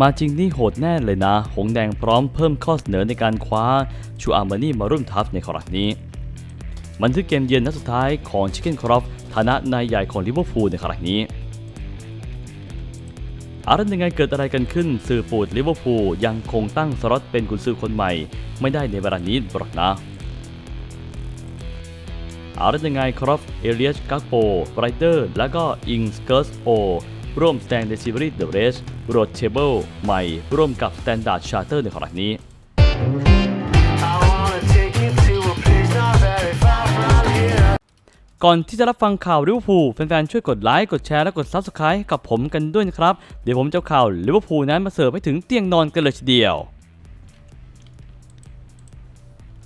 มาจริงนี่โหดแน่เลยนะ หงแดงพร้อมเพิ่มข้อเสนอในการคว้าชูอาร์มานี่มาร่วมทัพในครั้งนี้บันทึกเกมเยือนนัดสุดท้ายของชิคเก้นครอฟฐานะนายใหญ่ของลิเวอร์พูลในครั้งนี้อะไรยังไงเกิดอะไรกันขึ้นสื่อปูดลิเวอร์พูลยังคงตั้งสล็อตเป็นกุนซือคนใหม่ ไม่ได้ในเวลานี้หรอกนะอะไรยังไงครับเอเลียสกักโปไรเดอร์ และก็อิงสเกิร์สโอ ร่วมแสดงเดซิบรี่เดอะเรสโรดเทเบิลใหม่ ร่วมกับ Standard Charter ในครั้งนี้ ก่อนที่จะรับฟังข่าวลิเวอร์พูลแฟนๆ ช่วยกดไลค์กดแชร์และกด Subscribe กับผมกันด้วยนะครับ เดี๋ยวผมจะข่าวลิเวอร์พูลนั้นมาเสิร์ฟให้ถึงเตียงนอนกันเลยทีเดียว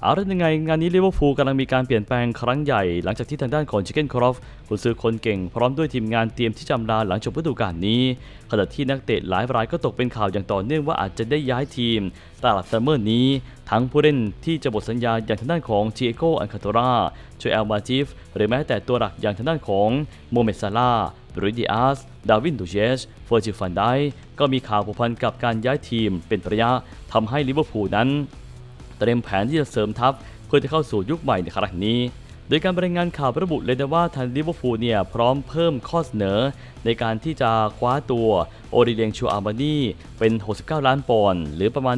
เอาละยังไง งานนี้ลิเวอร์พูลกำลังมีการเปลี่ยนแปลงครั้งใหญ่ หลังจากที่ทางด้านของชิคเก้นครอฟกุนซือคนเก่งพร้อมด้วยทีมงานเตรียมที่จำลาหลังจบฤดูกาลนี้ขณะที่นักเตะหลายรายก็ตกเป็นข่าวอย่างต่อเนื่องว่าอาจจะได้ย้ายทีมตลาดซัมเมอร์นี้ ทั้งผู้เล่นที่จะหมดสัญญาอย่างทางด้านของทีเอโกอันคาโตราโจเอลมาจิฟหรือแม้แต่ตัวหลักอย่างทางด้านของโมเมซาลาบรูดิอาส ดาวินดูเชสเฟอร์จิฟันไดก็มีข่าวผูกพันกับการย้ายทีมเป็นระยะทำให้ลิเวอร์พูลนั้น เตรียมแผนที่จะเสริมทัพเพื่อจะเข้าสู่ยุคใหม่ในครั้งนี้ โดยการรายงานข่าวระบุเลยนะว่าทางลิเวอร์พูลเนี่ยพร้อมเพิ่มข้อเสนอ ในการที่จะคว้าตัวโอริเลียงชูอาร์มานีเป็น 69 ล้านปอนด์หรือประมาณ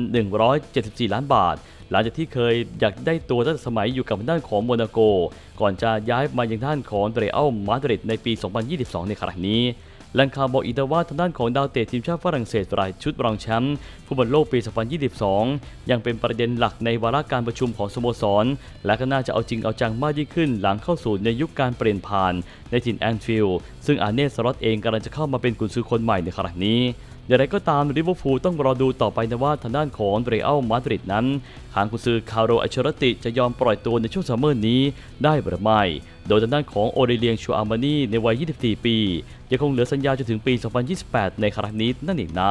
3,174 ล้านบาท หลังจากที่เคยอยากได้ตัวตั้งแต่สมัยอยู่กับด้านของโมนาโก ก่อนจะย้ายมายังด้านของเรอัลมาดริดในปี 2022 ในครั้งนี้ แหล่งข่าวบอกอีกว่าทางด้านของดาวเตะทีมชาติฝรั่งเศสรายชุดรองแชมป์ฟุตบอลโลกปี 2022 ยังเป็นประเด็นหลักในวาระการประชุมของสโมสร และก็น่าจะเอาจริงเอาจังมากยิ่งขึ้น หลังเข้าสู่ในยุคการเปลี่ยนผ่านในถิ่นแอนฟิลด์ซึ่งอาเนสลอตเองกำลังจะเข้ามาเป็นกุนซือคนใหม่ในครั้งนี้ อย่างไรก็ตามลิเวอร์พูลต้องรอดูต่อไปนะว่าทางด้านของเรอัลมาดริดนั้นทางกุซือคาร์โรอัชรติจะยอมปล่อยตัวในช่วงซัมเมอร์นี้ได้หรือไม่ โดยทางด้านของโอเดเลียงชูอาร์มานีในวัย 24 ปี ยังคงเหลือสัญญาจนถึงปี 2028 ในครั้งนี้นั่นเองนะ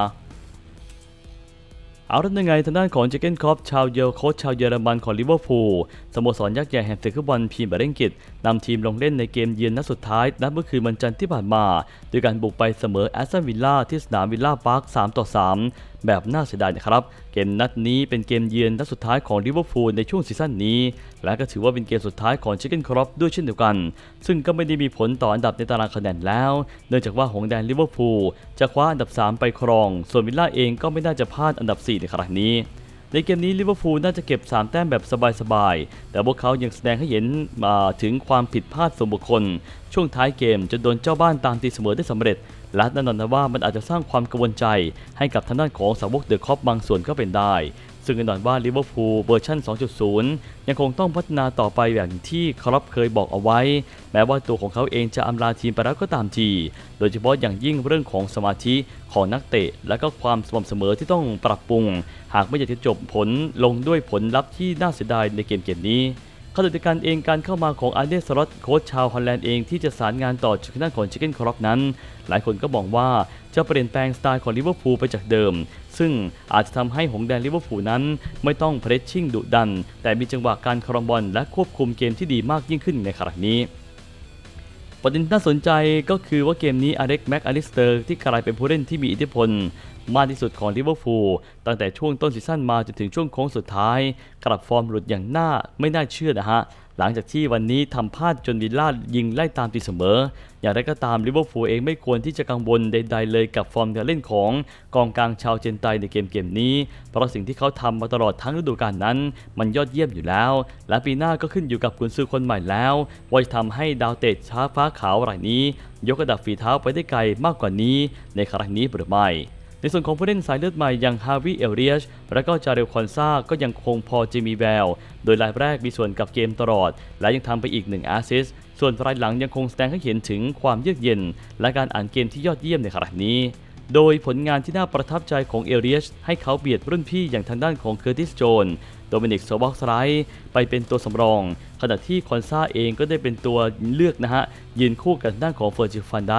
เอาละยังไงทางด้านของเจเกนคอปชาวเยอโค้ชชาวเยอรมันของลิเวอร์พูลสโมสรยักษ์ใหญ่แห่งศึกฟุตบอลพรีเมียร์ลีกนำทีมลงเล่นในเกมเยือนนัดสุดท้ายนัดเมื่อคืนวันจันทร์ที่ผ่านมา โดยการบุกไปเสมอแอสตันวิลล่าที่สนามวิลล่าพาร์ค3ต่อ3แบบน่าเสียดายนะครับ เกมนัดนี้เป็นเกมเยือนนัดสุดท้ายของลิเวอร์พูลในช่วงซีซั่นนี้ และก็ถือว่าเป็นเกมสุดท้ายของเจเกนครอปด้วยเช่นเดียวกัน ซึ่งก็ไม่ได้มีผลต่ออันดับในตารางคะแนนแล้ว เนื่องจากว่าหงแดงลิเวอร์พูลจะคว้าอันดับ 3 ไปครอง ส่วนวิลล่าเองก็ไม่น่าจะพลาดอันดับ 4 ในครั้งนี้ ในเกมนี้ลิเวอร์พูลน่าจะเก็บ 3 แต้มแบบสบายๆ แต่พวกเขายังแสดงให้เห็นมาถึงความผิดพลาดส่วนบุคคล ช่วงท้ายเกมจะโดนเจ้าบ้านตามตีเสมอได้สำเร็จ และแน่นอนนะว่ามันอาจจะสร้างความกังวลใจให้กับทางด้านของสาวกเดอะคอปบางส่วนก็เป็นได้ ซึ่งแน่นอนว่าลิเวอร์พูลเวอร์ชัน2.0 ยังคงต้องพัฒนาต่อไปอย่างที่ครอปเคยบอกเอาไว้ แม้ว่าตัวของเขาเองจะอำลาทีมไปแล้วก็ตามที โดยเฉพาะอย่างยิ่งเรื่องของสมาธิของนักเตะ และก็ความสม่ำเสมอที่ต้องปรับปรุง หากไม่อยากจะจบผลลงด้วยผลลัพธ์ที่น่าเสียดายในเกมเกมนี้ ขณะเดียวกันเองการเข้ามาของอาร์เดสลอตโค้ชชาวฮอลแลนด์เองที่จะสารงานต่อจากด้นของชิคเก้นครอปนั้น หลายคนก็บอกว่าจะเปลี่ยนแปลงสไตล์ของลิเวอร์พูลไปจากเดิม ซึ่งอาจจะทำให้หงแดงลิเวอร์พูลนั้น ไม่ต้องเพรสชิ่งดุดัน แต่มีจังหวะการครองบอลและควบคุมเกมที่ดีมากยิ่งขึ้นในครั้งนี้ประเด็นน่าสนใจก็คือว่าเกมนี้อเล็กแม็กอลิสเตอร์ที่กลายเป็นผู้เล่นที่มีอิทธิพล มากที่สุดของลิเวอร์พูลตั้งแต่ช่วงต้นซีซั่นมาจนถึงช่วงโค้งสุดท้าย กลับฟอร์มหลุดอย่างน่าไม่น่าเชื่อนะฮะหลังจากที่วันนี้ทำพลาดจนวิลล่ายิงไล่ตามตีเสมอ อย่างไรก็ตามลิเวอร์พูลเองไม่ควรที่จะกังวลใด ๆ เลยกับฟอร์มการเล่นของกองกลางชาวเจนไตในเกมเกมนี้ เพราะสิ่งที่เขาทำมาตลอดทั้งฤดูกาลนั้น มันยอดเยี่ยมอยู่แล้ว และปีหน้าก็ขึ้นอยู่กับกุนซือคนใหม่แล้วว่าจะทำให้ดาวเตะช้าฟ้าขาวรายนี้ ยกระดับฝีเท้าไปได้ไกลมากกว่านี้ในครั้งนี้หรือไม่ ในส่วนของผู้เล่นสายเลือดใหม่อย่างฮาวิเอลเรียชและก็จาเรลคอนซาก็ยังคงพอจะมีแวว โดยรายแรกมีส่วนกับเกมตลอด และยังทำไปอีกหนึ่งแอสซิสส่วนรายหลังยังคงแสดงให้เห็นถึงความเยือกเย็น และการอ่านเกมที่ยอดเยี่ยมในขณะนี้ โดยผลงานที่น่าประทับใจของเอเรียชให้เขาเบียดรุ่นพี่อย่างทางด้านของเคอร์ติสโจนโดมินิกโซบ็อกสไลท์ไปเป็นตัวสำรอง ขณะที่คอนซาเองก็ได้เป็นตัวเลือกนะฮะ ยืนคู่กับด้านของเฟอร์จิฟันได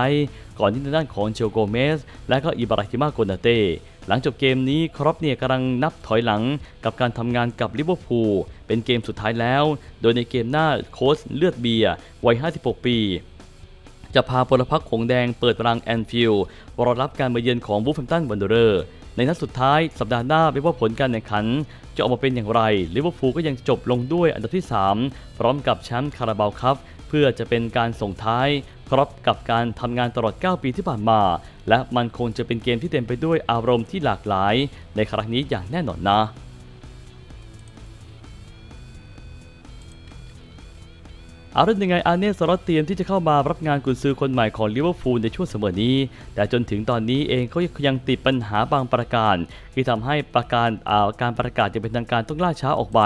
ก่อนที่ทางด้านของเจโกเมส และก็อิบราฮิมาโกนาเต้ หลังจบเกมนี้ครอปเนี่ยกำลังนับถอยหลังกับการทำงานกับลิเวอร์พูลเป็นเกมสุดท้ายแล้ว โดยในเกมหน้าโค้ชเลือดเบียร์วัย 56 ปี จะพาพลพรรคหงแดงเปิดรังแอนฟิลด์รอรับการมาเยือนของบูฟแฮมตันวันเดอร์ ในนัดสุดท้ายสัปดาห์หน้าไม่ว่าผลการแข่งขัน จะออกมาเป็นอย่างไรลิเวอร์พูลก็ยังจบลงด้วยอันดับที่ 3 พร้อมกับแชมป์คาราบาวครับเพื่อจะเป็นการส่งท้ายครบกับการทำงานตลอด 9 ปีที่ผ่านมา และมันคงจะเป็นเกมที่เต็มไปด้วยอารมณ์ที่หลากหลาย ในครั้งนี้อย่างแน่นอนนะ เอาเป็นยังไงอาเน่สล็อตเตรียมที่จะเข้ามารับงานกุนซือคนใหม่ของลิเวอร์พูลในช่วงเสมอนี้ แต่จนถึงตอนนี้เองก็ยังติดปัญหาบางประการ ที่ทำให้ประการอาการประกาศจะเป็นทางการต้องล่าช้าออกไป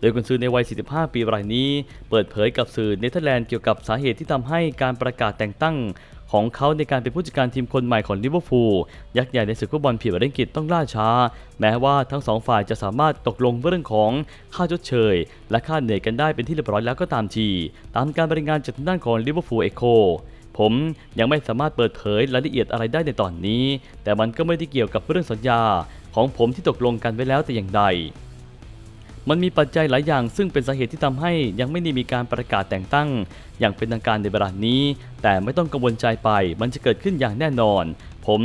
โดยกุนซือในวัย 45 ปีรายนี้ เปิดเผยกับสื่อเนเธอร์แลนด์เกี่ยวกับสาเหตุที่ทำให้การประกาศแต่งตั้ง ของเขาในการเป็นผู้จัดการทีมคนใหม่ของลิเวอร์พูลยักษ์ใหญ่ในศึกฟุตบอลพรีเมียร์ลีกอังกฤษต้องล่าช้า แม้ว่าทั้งสองฝ่ายจะสามารถตกลงเรื่องของค่าชดเชย และค่าเหนื่อยกันได้เป็นที่เรียบร้อยแล้วก็ตามทีตามการบริงานจากทางด้านของลิเวอร์พูลเอโคผมยังไม่สามารถเปิดเผยรายละเอียดอะไรได้ในตอนนี้ แต่มันก็ไม่ได้เกี่ยวกับเรื่องสัญญา ของผมที่ตกลงกันไว้แล้วแต่อย่างใด มันมีปัจจัยหลายอย่างซึ่งเป็นสาเหตุที่ทำให้ยังไม่ได้มีการประกาศแต่งตั้ง อย่างเป็นทางการในเวลานี้ แต่ไม่ต้องกังวลใจไป มันจะเกิดขึ้นอย่างแน่นอน ผม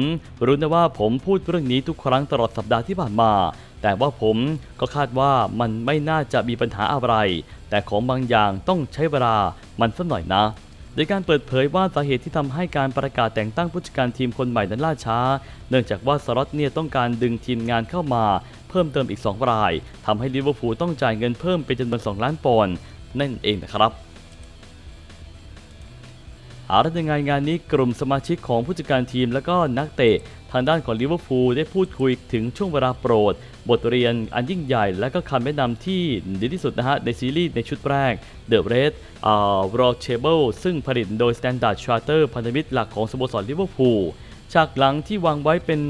รู้นะว่าผมพูดเรื่องนี้ทุกครั้งตลอดสัปดาห์ที่ผ่านมา แต่ว่าผมก็คาดว่ามันไม่น่าจะมีปัญหาอะไร แต่ของบางอย่างต้องใช้เวลามันสักหน่อยนะโดยการเปิดเผยว่าสาเหตุที่ทำให้การประกาศแต่งตั้งผู้จัดการทีมคนใหม่นั้นล่าช้า เนื่องจากว่าสล็อตเนี่ยต้องการดึงทีมงานเข้ามา เพิ่มเติมอีก 2 รายทำให้ลิเวอร์พูลต้องจ่ายเงินเพิ่มเป็นจำนวน 2 ล้านปอนด์นั่นเองนะครับอาละยังไงงานนี้กลุ่มสมาชิกของผู้จัดการทีมและก็นักเตะ ทางด้านของลิเวอร์พูลได้พูดคุยถึงช่วงเวลาโปรด บทเรียนอันยิ่งใหญ่ และก็คำแนะนำที่ดีที่สุดนะฮะในซีรีส์ในชุดแรก The Red อ่า Roundtable ซึ่งผลิตโดย Standard Charter พันธมิตรหลักของสโมสรลิเวอร์พูล ฉากหลังที่วางไว้เป็น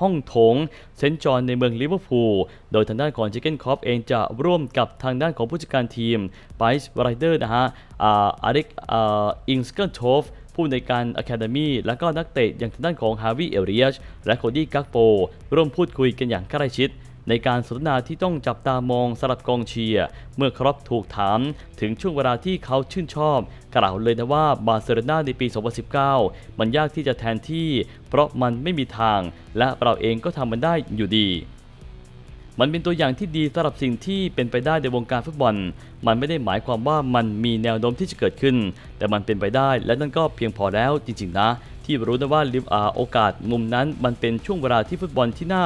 ห้องโถงเซนจอห์นในเมืองลิเวอร์พูล โดยทางด้านของเจเกนคอปเองจะร่วมกับทางด้านของผู้จัดการทีมไบส์ไรเดอร์นะฮะอาริกอิงสเกิลโทฟผู้ในการอะคาเดมีและก็นักเตะอย่างทางด้านของฮาวิเอเรียชและโคดี้กักโปร่วมพูดคุยกันอย่างใกล้ชิด ในการสนทนาที่ต้องจับตามองสำหรับกองเชียร์เมื่อครอปถูกถาม ถึงช่วงเวลาที่เขาชื่นชอบ กล่าวเลยนะว่าบาร์เซโลนาในปี 2019 มันยากที่จะแทนที่ เพราะมันไม่มีทาง และเราเองก็ทำมันได้อยู่ดีมันเป็นตัวอย่างที่ดีสำหรับสิ่งที่เป็นไปได้ในวงการฟุตบอล มันไม่ได้หมายความว่ามันมีแนวโน้มที่จะเกิดขึ้น แต่มันเป็นไปได้และนั่นก็เพียงพอแล้วจริงๆนะ ที่รู้นะว่าลิฟอาโอกาสมุมนั้นมันเป็นช่วงเวลาที่ฟุตบอลที่น่า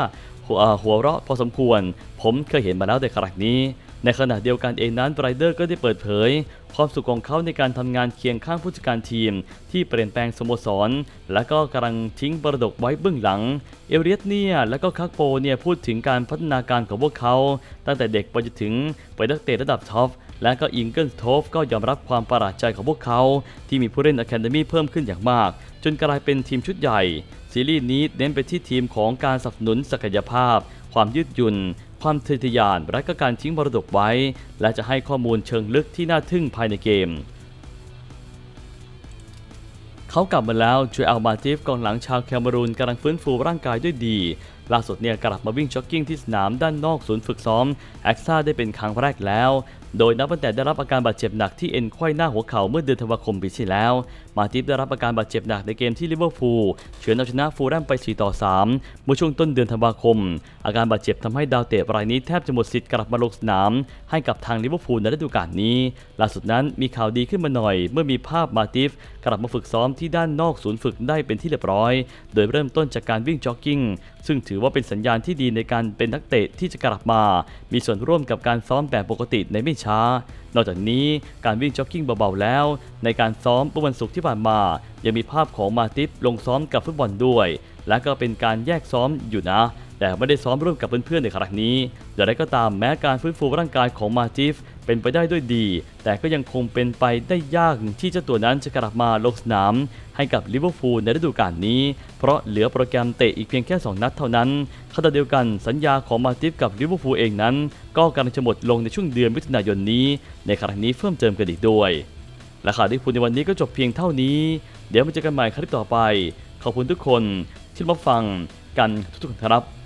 หัวเราะพอสมควร ผมเคยเห็นมาแล้วในครั้งนี้ ในขณะเดียวกันเองนั้นไรเดอร์ก็ได้เปิดเผย ความสุขของเขาในการทำงานเคียงข้างผู้จัดการทีม ที่เปลี่ยนแปลงสโมสร และก็กำลังทิ้งประดกไว้เบื้องหลัง เอเรียสเนี่ยและก็คักโปเนี่ยพูดถึงการพัฒนาการของพวกเขา ตั้งแต่เด็กไปจนถึงไปนักเตะระดับท็อป และก็อิงเกิลโทฟก็ยอมรับความประหลาดใจของพวกเขา ที่มีผู้เล่นอะคาเดมี่เพิ่มขึ้นอย่างมาก จนกลายเป็นทีมชุดใหญ่ ซีรีส์นี้เน้นไปที่ทีมของการสนับสนุนศักยภาพ ความยืดหยุ่น ความทะเยอทะยาน และก็การทิ้งมรดกไว้ และจะให้ข้อมูลเชิงลึกที่น่าทึ่งภายในเกมเขากลับมาแล้วจูเอลมาติฟกองหลังชาวแคเมรูนกำลังฟื้นฟูร่างกายด้วยดี ล่าสุดเนี่ยกลับมาวิ่งจ็อกกิ้งที่สนามด้านนอกศูนย์ฝึกซ้อมแอคซ่าได้เป็นครั้งแรกแล้ว โดยนับตั้งแต่ได้รับอาการบาดเจ็บหนักที่เอ็นไขว้หน้าหัวเข่าเมื่อเดือนธันวาคมปีที่แล้ว มาติฟได้รับอาการบาดเจ็บหนักในเกมที่ลิเวอร์พูลเฉือนเอาชนะฟูลแลมไป4ต่อ3เมื่อช่วงต้นเดือนธันวาคม อาการบาดเจ็บทำให้ดาวเตะรายนี้แทบจะหมดสิทธิ์กลับมาลงสนาม ให้กับทางลิเวอร์พูลในฤดูกาลนี้ ล่าสุดนั้นมีข่าวดีขึ้นมาหน่อย เมื่อมีภาพมาติฟกลับมาฝึกซ้อมที่ด้านนอกศูนย์ฝึกได้เป็นที่เรียบร้อย โดยเริ่มต้นจากการวิ่งจ็อกกิ้งซึ่งถือว่าเป็นสัญญาณที่ดีในการเป็นนักเตะที่จะกลับมา มีส่วนร่วมกับการซ้อมแบบปกติในไม่ช้า นอกจากนี้การวิ่งจ็อกกิ้งเบาๆแล้ว ในการซ้อมเมื่อวันศุกร์ที่ผ่านมา ยังมีภาพของมาติฟลงซ้อมกับฟุตบอลด้วย และก็เป็นการแยกซ้อมอยู่นะ แต่ไม่ได้ซ้อมร่วมกับเพื่อนๆในครั้งนี้อย่างไรก็ตามแม้การฟื้นฟูร่างกายของมาติฟเป็นไปได้ด้วยดี แต่ก็ยังคงเป็นไปได้ยากที่เจ้าตัวนั้นจะกลับมาลงสนาม ให้กับลิเวอร์พูลในฤดูกาลนี้ เพราะเหลือโปรแกรมเตะอีกเพียงแค่ 2 นัดเท่านั้นขณะเดียวกันสัญญาของมาติฟกับลิเวอร์พูลเองนั้น ก็กำลังจะหมดลงในช่วงเดือนมิถุนายนนี้ ในครั้งนี้เพิ่มเติมกันอีกด้วย และข่าวที่พูดในวันนี้ก็จบเพียงเท่านี้ เดี๋ยวมาเจอกันใหม่คลิปต่อไป ขอบคุณทุกคนที่มาฟังกันทุกๆคนครับ